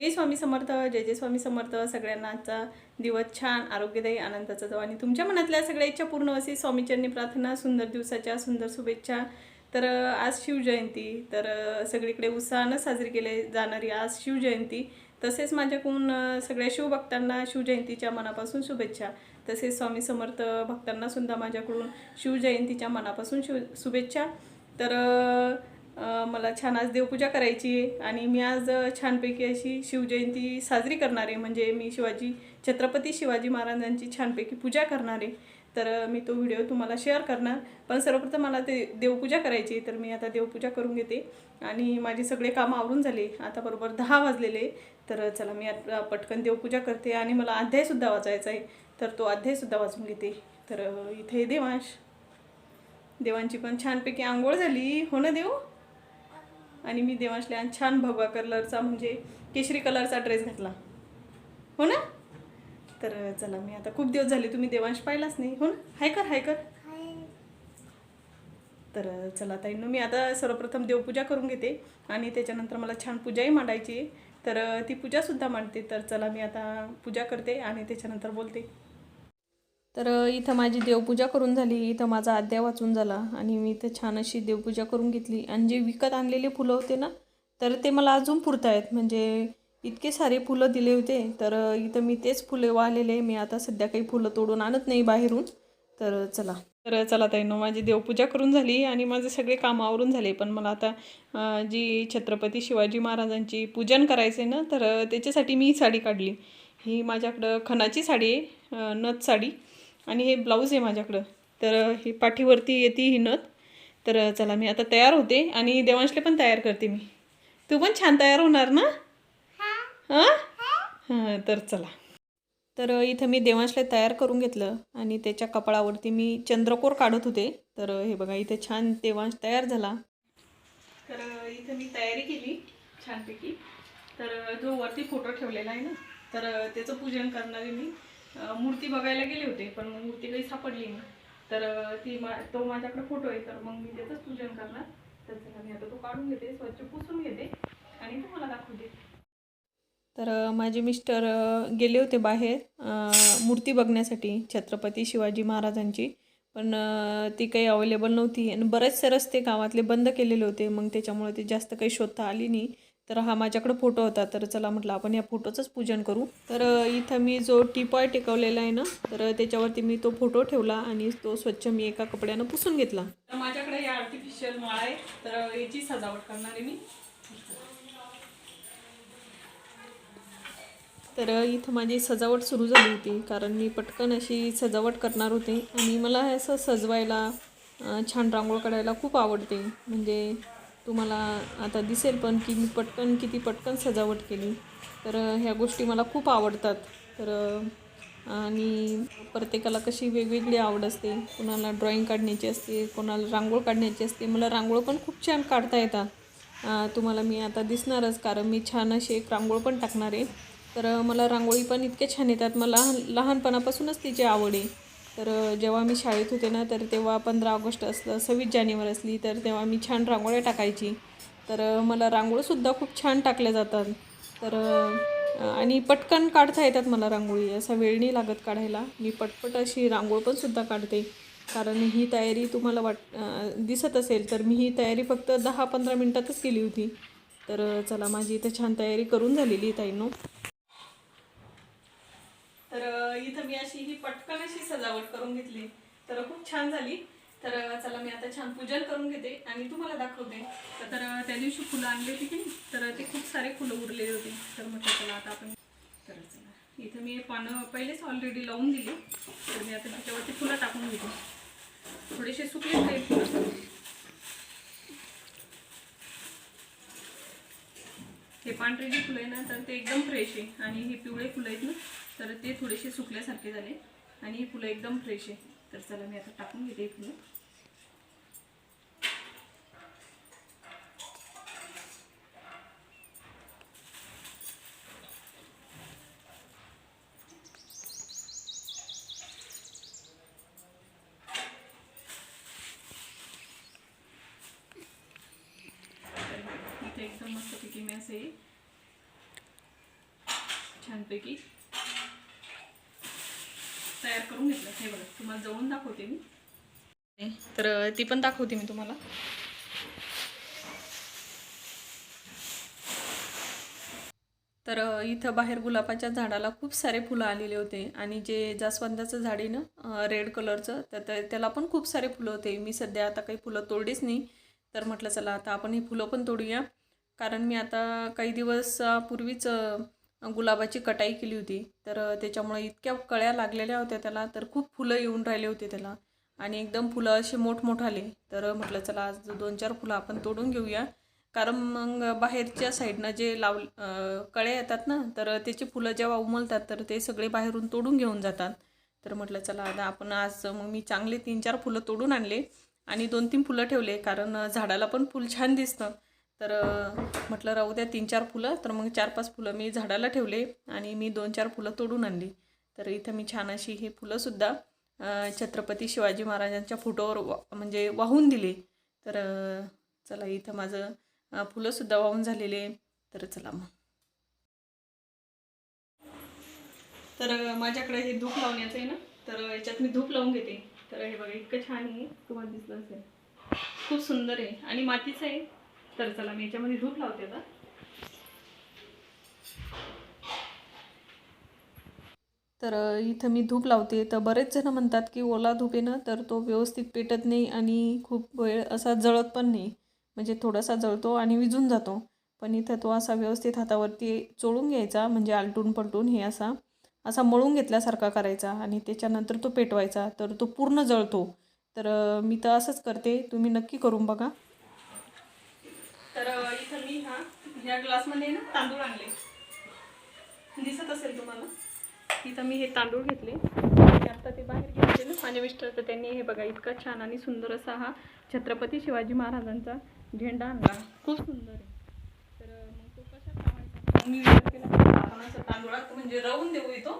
जय स्वामी समर्थ जय जय स्वामी समर्थ. सगळ्यांना आजचा दिवस छान आरोग्यदायी आनंदाचा जाऊ आणि तुमच्या मनातल्या सगळ्या इच्छा पूर्ण असे स्वामीचरणी प्रार्थना सुंदर दिवसाच्या सुंदर शुभेच्छा. तर आज शिवजयंती. तर सगळीकडे उत्साहानं साजरी केली जाणारी आज शिवजयंती. तसेच माझ्याकडून सगळ्या शिवभक्तांना शिवजयंतीच्या मनापासून शुभेच्छा. तसेच स्वामी समर्थ भक्तांनासुद्धा माझ्याकडून शिवजयंतीच्या मनापासून शिव शुभेच्छा. तर मला छान आज देवपूजा करायची आहे आणि मी आज छानपैकी अशी शिवजयंती साजरी करणार आहे. म्हणजे मी शिवाजी छत्रपती शिवाजी महाराजांची छानपैकी पूजा करणार आहे. तर मी तो व्हिडिओ तुम्हाला शेअर करणार. पण सर्वप्रथम मला ते देवपूजा करायची आहे. तर मी आता देवपूजा करून घेते. आणि माझे सगळे कामं आवरून झाले. आता बरोबर दहा वाजलेले तर चला मी आता पटकन देवपूजा करते. आणि मला अध्यायसुद्धा वाचायचा आहे. तर तो अध्यायसुद्धा वाचून घेते. तर इथे देवांश. देवांची पण छानपैकी आंघोळ झाली. हो ना देव? आणि मी देवांशला छान भगवा कलरचा म्हणजे केशरी कलरचा ड्रेस घातला. हो ना? तर चला मी आता खूप दिवस झाले तुम्ही देवांश पाहिलाच नाही. हो ना? हाय कर हाय कर. तर चला ताईंनो मी आता सर्वप्रथम देवपूजा करून घेते आणि त्याच्यानंतर मला छान पूजाही मांडायची आहे. तर ती पूजासुद्धा मांडते. तर चला मी आता पूजा करते आणि त्याच्यानंतर बोलते. तर इथं माझी देवपूजा करून झाली. इथं माझा अध्याय वाचून झाला आणि मी इथं छान अशी देवपूजा करून घेतली. आणि जे विकत आणलेले फुलं होते ना तर ते मला अजून पुरत आहेत म्हणजे इतके सारे फुलं दिले होते. तर इथं मी तेच फुले वाहलेले. मी आता सध्या काही फुलं तोडून आणत नाही बाहेरून. तर चला. तर चला ताईनो माझी देवपूजा करून झाली आणि माझे सगळे काम आवरून झाले. पण मला आता जी छत्रपती शिवाजी महाराजांची पूजन करायचं आहे ना तर त्याच्यासाठी मी साडी काढली. ही माझ्याकडं खणाची साडी आहे नथ साडी. आणि हे ब्लाऊज आहे माझ्याकडं. तर ही पाठीवरती येते ही नथ. तर चला मी आता तयार होते आणि देवांशले पण तयार करते मी. तू पण छान तयार होणार ना? हां. हां? तर चला. तर इथं मी देवांशला तयार करून घेतलं आणि त्याच्या कपाळावरती मी चंद्रकोर काढत होते. तर हे बघा इथे छान देवांश तयार झाला. तर इथं मी तयारी केली छानपैकी. तर जो वरती फोटो ठेवलेला आहे ना तर त्याचं पूजन करणारे मी मूर्ती बघायला गेले होते पण मग मूर्ती काही सापडली नाही. तर ती मा तो माझ्याकडे फोटो आहे तर मग मी त्याचंच पूजन करणार. त्याचं मी आता तो काढून घेते स्वच्छ पुसून घेते आणि तुम्हाला दाखवते. तर माझे मिस्टर गेले होते बाहेर मूर्ती बघण्यासाठी छत्रपती शिवाजी महाराजांची. पण ती काही अवेलेबल नव्हती. आणि बरेचसे रस्ते गावातले बंद केलेले होते मग त्याच्यामुळे ते जास्त काही शोधता आली नाही. तर हा माझ्याकडे फोटो होता तर चला म्हटलं आपण या फोटोचंच पूजन करू. तर इथं मी जो टीपॉय टेकवलेला आहे ना तर त्याच्यावरती मी तो फोटो ठेवला आणि तो स्वच्छ मी एका कपड्यानं पुसून घेतला. तर माझ्याकडे या आर्टिफिशियल माळा आहे तर याची सजावट करणार आहे मी. तर इथं माझी सजावट सुरू झाली होती कारण मी पटकन अशी सजावट करणार होते. आणि मला असं सजवायला छान रांगोळ काढायला खूप आवडते. म्हणजे तुम्हाला आता दिसेल पण की मी पटकन किती पटकन सजावट केली. तर ह्या गोष्टी मला खूप आवडतात. तर आणि प्रत्येकाला कशी वेगवेगळी आवड असते. कोणाला ड्रॉईंग काढण्याची असते कोणाला रांगोळ काढण्याची असते. मला रांगोळ पण खूप छान काढता येतात. तुम्हाला मी आता दिसणारच कारण मी छान अशी एक रांगोळ पण टाकणार आहे. तर मला रांगोळी पण इतक्या छान येतात. मला लहानपणापासूनच तिची आवड आहे. तर जेव्हा मी शाळेत होते ना तर तेव्हा पंधरा ऑगस्ट असलं सव्वीस जानेवारी असली तर तेव्हा मी छान रांगोळ्या टाकायची. तर मला रांगोळीसुद्धा खूप छान टाकल्या जातात. तर आणि पटकन काढता येतात मला रांगोळी असा वेळ नाही लागत काढायला. मी पटपट अशी रांगोळ पण सुद्धा काढते. कारण ही तयारी तुम्हाला वाट दिसत असेल तर मी ही तयारी फक्त दहा पंधरा मिनटातच केली होती. तर चला माझी इथं छान तयारी करून झालेली आहे ताईंनो. तर इथं मी अशी ही पटकन अशी सजावट करून घेतली. तर खूप छान झाली. तर चला मी आता छान पूजन करून घेते आणि तुम्हाला दाखवते. तर त्या दिवशी फुलं आणली होती की नाही? तर ते खूप सारे फुलं उरलेले होते. तर म्हटलं चला आता आपण तर चला. इथं मी पानं पहिलेच ऑलरेडी लावून दिली. तर मी आता त्याच्यावरती फुलं टाकून घेते. थोडेसे सुकले ते फुलं. हे पांढरे जे फुलं आहे ना तर ते एकदम फ्रेश आहे. आणि हे पिवळे फुलं आहेत ना तर ते थोडेसे सुकल्यासारखे झाले. आणि ही फुलं एकदम फ्रेश आहे. तर चला मी आता टाकून घेते ही फुलं तर इथे एकदम मस्तपैकी मी असे छानपैकी. तयार करून घेतलं. हे बघा तुम्हाला जवळून दाखवते मी. तर ती पण दाखवते मी तुम्हाला. तर इथं बाहेर गुलाबाच्या झाडाला खूप सारे फुलं आलेले होते. आणि जे जास्वंदाचं झाड आहे ना रेड कलरचं तर त्याला पण खूप सारे फुलं होते. मी सध्या आता काही फुलं तोडलीच नाही. तर म्हटलं चला आता आपण ही फुलं पण तोडूया. कारण मी आता काही दिवस पूर्वीच गुलाबाची कटाई केली होती. तर त्याच्यामुळे इतक्या कळ्या लागलेल्या होत्या त्याला तर खूप फुलं येऊन राहिले होते त्याला. आणि एकदम फुलं असे मोठमोठाले तर म्हटलं चला आज दोन चार फुलं आपण तोडून घेऊया. कारण मग बाहेरच्या साईडनं जे लाव कळे कळ्या येतात ना तर त्याची फुलं जेव्हा उमलतात तर ते सगळे बाहेरून तोडून घेऊन जातात. तर म्हटलं चला आता आपण आज मग मी चांगले तीन चार फुलं तोडून आणले. आणि दोन तीन फुलं ठेवले कारण झाडाला पण फुल छान दिसतं. तर म्हटलं राहू द्या तीन चार फुलं तर मग चार पाच फुलं मी झाडाला ठेवले आणि मी दोन चार फुलं तोडून आणली. तर इथं मी छान अशी हे फुलंसुद्धा छत्रपती शिवाजी महाराजांच्या फोटोवर वा म्हणजे वाहून दिले. तर चला इथं माझं फुलंसुद्धा वाहून झालेले. तर चला मग. तर माझ्याकडे हे धूप लावण्याचं आहे ना तर याच्यात मी धूप लावून घेते. तर हे बघा इतकं छान आहे. तुम्हाला दिसलं असेल. खूप सुंदर आहे. आणि मातीचं आहे. तर चला मी याच्यामध्ये धूप लावते आता. तर इथं मी धूप लावते. तर बरेच जण म्हणतात की ओला धूप आहे ना तर तो व्यवस्थित पेटत नाही आणि खूप वेळ असा जळत पण नाही. म्हणजे थोडासा जळतो आणि विजून जातो. पण इथं तो असा व्यवस्थित हातावरती चोळून घ्यायचा म्हणजे आलटून पलटून हे असा असा मळून घेतल्यासारखा करायचा आणि त्याच्यानंतर तो पेटवायचा. तर तो पूर्ण जळतो. तर मी तर असंच करते. तुम्ही नक्की करून बघा. तर इथं मी हा ह्या ग्लासमध्ये ना तांदूळ आणले. दिसत असेल तुम्हाला? इथं मी हे तांदूळ घेतले. आता ते बाहेर घेतले ना माझ्या मिस्टर तर त्यांनी हे बघा इतका छान आणि सुंदर असा हा छत्रपती शिवाजी महाराजांचा झेंडा आणला. खूप सुंदर आहे. तर मग तो कसा लावायचा मी विचार केला आपण असं तांदूळात म्हणजे रवून देऊ येतो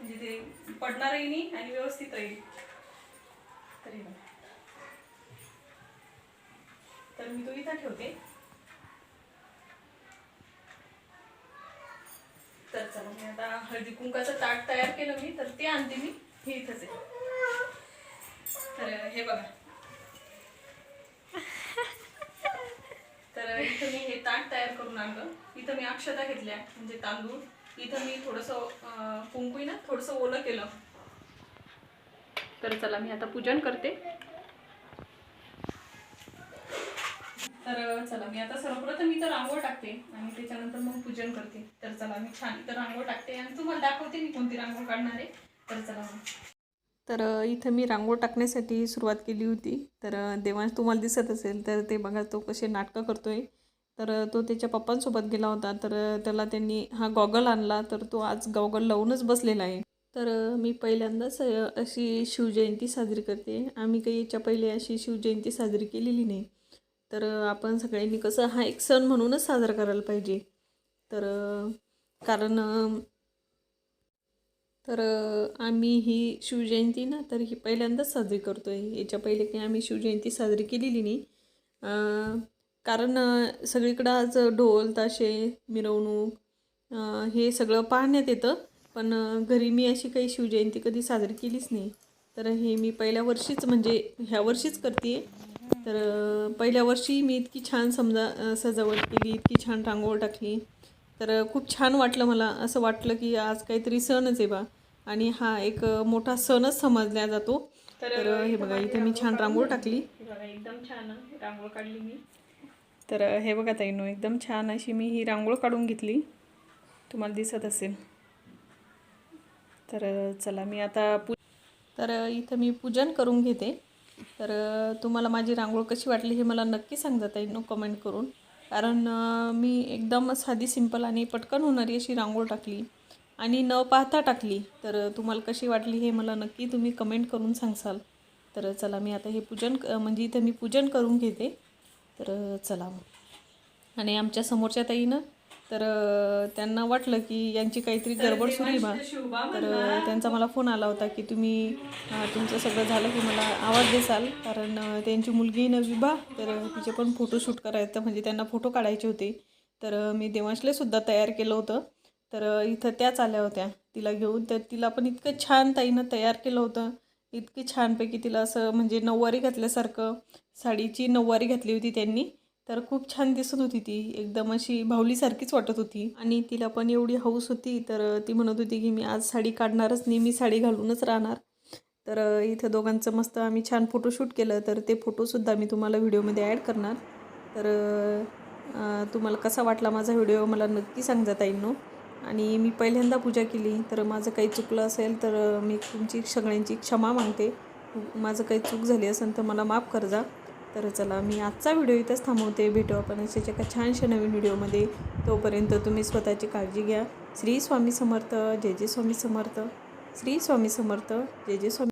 म्हणजे ते पडणारही नाही आणि व्यवस्थित राहील. तरी तर मी तो इथं ठेवते. तर चला मी आता हळदी कुंकाचं ताट तयार केलं मी तर ते आणते मी. हे इथंच आहे. तर हे बघा. तर इथं मी हे ताट तयार करून आणलं. इथं मी अक्षता घेतल्या म्हणजे तांदूळ. इथं मी थोडंसं कुंकू ना थोडंसं ओलं केलं. तर चला मी आता पूजन करते. तर चला मी आता सर्वप्रथम इथं रांगोळ टाकते आणि त्याच्यानंतर मग पूजन करते. तर चला मी छान इथं रांगोळ टाकते आणि तुम्हाला दाखवते मी कोणती रांगोळ काढणार आहे. तर चला मग. तर इथं मी रांगोळ टाकण्यासाठी सुरुवात केली होती. तर देवांश तुम्हाला दिसत असेल तर ते बघा तो कसे नाटकं करतो आहे तर तो त्याच्या पप्पांसोबत गेला होता. तर त्याला त्यांनी हा गॉगल आणला. तर तो आज गॉगल लावूनच बसलेला आहे. तर मी पहिल्यांदाच अशी शिवजयंती साजरी करते. आम्ही काही याच्या पहिले अशी शिवजयंती साजरी केलेली नाही. तर आपण सगळ्यांनी कसं हा एक सण म्हणूनच साजरा करायला पाहिजे. तर कारण तर आम्ही ही शिवजयंती ना तर ही पहिल्यांदाच साजरी करतो आहे याच्या पहिले काही आम्ही शिवजयंती साजरी केलेली नाही. कारण सगळीकडं आज ढोल ताशे मिरवणूक हे सगळं पाहण्यात येतं. पण घरी मी अशी काही शिवजयंती कधी साजरी केलीच नाही. तर हे मी पहिल्या वर्षीच म्हणजे ह्या वर्षीच करते तर पहिल्या वर्षी मी इतकी छान समजा सजावट केली इतकी छान रांगोळ टाकली. तर खूप छान वाटलं मला. असं वाटलं की आज काहीतरी सणच आहे बा. आणि हा एक मोठा सणच समजला जातो. तर हे बघा इथे मी छान रांगोळ टाकली. बघा एकदम छान रांगोळ काढली मी. तर हे बघा ताईनो एकदम छान अशी मी ही रांगोळ काढून घेतली. तुम्हाला दिसत असेल. तर चला मी आता पू तर इथं मी पूजन करून घेते. तर तुम्हाला माझी रांगोळ कशी वाटली हे मला नक्की सांगता येईल नो कमेंट करून. कारण मी एकदम साधी सिंपल आणि पटकन होणारी अशी रांगोळ टाकली आणि न पाहता टाकली. तर तुम्हाला कशी वाटली हे मला नक्की तुम्ही कमेंट करून सांगसाल तर चला मी आता हे पूजन क- म्हणजे इथं मी पूजन करून घेते. तर चला मग. आणि आमच्या समोरच्या ताईनं तर त्यांना वाटलं की यांची काहीतरी गडबड सुरू आहे बा. तर त्यांचा मला फोन आला होता की तुम्ही तुमचं सगळं झालं की मला आवाज देसाल. कारण त्यांची मुलगी नवी बा. तर तिचे पण फोटोशूट करायचं म्हणजे त्यांना फोटो काढायचे होते. तर मी देवांशले सुद्धा तयार केलं होतं. तर इथं त्याच आल्या होत्या. तिला घेऊन तर तिला पण इतकं छान ताईनं तयार केलं होतं. इतकी छानपैकी तिला असं म्हणजे नऊवारी घातल्यासारखं साडीची नऊवारी घातली होती त्यांनी. तर खूप छान दिसत होती ती. एकदम अशी भावलीसारखीच वाटत होती. आणि तिला पण एवढी हौस होती तर ती म्हणत होती की मी आज साडी काढणारच नाही मी साडी घालूनच राहणार. तर इथं दोघांचं मस्त आम्ही छान फोटोशूट केलं तर ते फोटोसुद्धा मी तुम्हाला व्हिडिओमध्ये ॲड करणार. तर तुम्हाला कसा वाटला माझा व्हिडिओ मला नक्की सांगजा ताईंनो. आणि मी पहिल्यांदा पूजा केली तर माझं काही चुकलं असेल तर मी तुमची सगळ्यांची क्षमा मागते. माझं काही चूक झाली असेल तर मला माफ करजा. तर चला मी आजचा व्हिडिओ इथंच थांबवते. भेटू आपण अशाच एका छानशा नवीन व्हिडिओमध्ये. तोपर्यंत तुम्ही स्वतःची काळजी घ्या. श्री स्वामी समर्थ जय जय स्वामी समर्थ. श्री स्वामी समर्थ जय जय स्वामी